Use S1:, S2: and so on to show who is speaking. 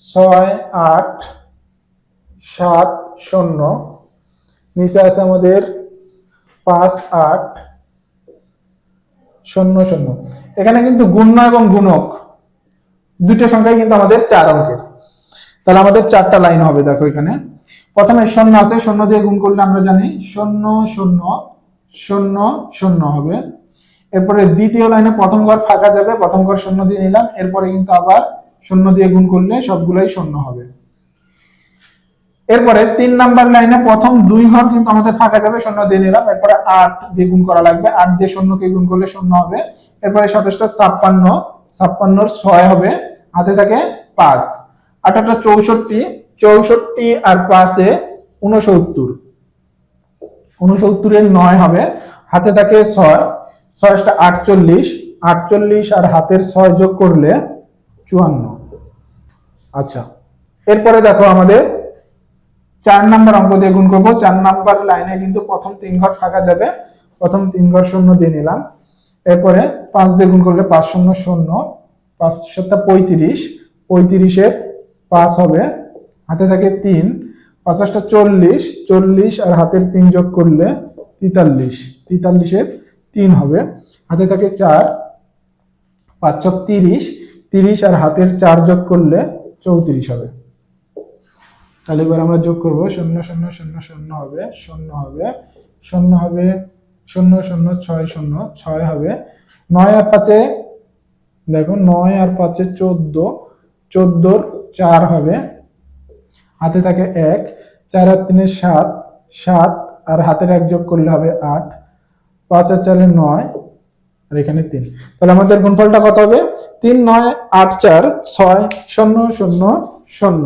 S1: ছয় আট সাত শূন্য। নিচে আছে আমাদের পাঁচ আট শূন্য শূন্য। এখানে কিন্তু গুণ্য এবং গুণক। দুটো সংখ্যাই কিন্তু আমাদের চার অঙ্কের। তাহলে আমাদের চারটা লাইন হবে, দেখো এখানে। প্রথমে শূন্য আছে, শূন্য দিয়ে গুণ করলে আমরা জানি শূন্য শূন্য শূন্য শূন্য হবে। এরপরে দ্বিতীয় লাইনে প্রথম ঘর ফাঁকা যাবে, প্রথম ঘর শূন্য দিয়ে নিলাম, এরপরে কিন্তু আবার শূন্য দিয়ে গুণ করলে সবগুলাই শূন্য হবে। এরপরে তিন নাম্বার লাইনে প্রথম দুই ঘর কিন্তু আমাদের ফাঁকা যাবে, শূন্য দিয়ে নিলাম। এরপরে আট দিয়ে গুণ করা লাগবে। আট দিয়ে শূন্যকে গুণ করলে শূন্য হবে। এরপরে সাতাশটা ছাপ্পান্ন, ছাপ্পান্নর ছয় হবে। হাতে থাকে পাঁচ। আটটা চৌষট্টি চৌষট্টি আর পাঁচে উনসত্তর উনসত্তরের নয় হবে। হাতে থাকে ছয়। ছয়টা আটচল্লিশ। আটচল্লিশ আর হাতের ছয় যোগ করলে চুয়ান্ন। আচ্ছা। এরপরে দেখো আমাদের চার নাম্বার অঙ্ক দিয়ে গুণ করব। চার নাম্বার লাইনে কিন্তু প্রথম তিন ঘর ফাঁকা যাবে। প্রথম তিন ঘর শূন্য দিয়ে নিলাম। এরপরে পাঁচ দিয়ে গুণ করলে পাঁচ শূন্য শূন্য, পাঁচ সাতটা পঁয়ত্রিশ। পঁয়ত্রিশের পাঁচ হবে। হাতে থাকে তিন। পাঁচাশটা চল্লিশ। চল্লিশ আর হাতের তিন যোগ করলে তেতাল্লিশ। তেতাল্লিশের তিন হবে। হাতে থাকে চার। পাঁচ তিরিশ তিরিশ আর হাতের চার যোগ করলে চৌত্রিশ হবে। তাহলে এবার আমরা যোগ করব, শূন্য শূন্য শূন্য শূন্য হবে শূন্য হবে শূন্য হবে, শূন্য শূন্য, ছয় শূন্য, ছয় হবে। নয় আর পাঁচে, দেখো নয় আর পাঁচে চোদ্দ, চোদ্দোর চার হবে। হাতে থাকে এক, চার আর তিনে সাত সাত আর হাতের এক যোগ করলে হবে আট, পাঁচ আর চারে নয় আর এখানে তিন। তাহলে আমাদের গুণফলটা কত হবে? তিন নয় আট চার ছয় শূন্য শূন্য শূন্য।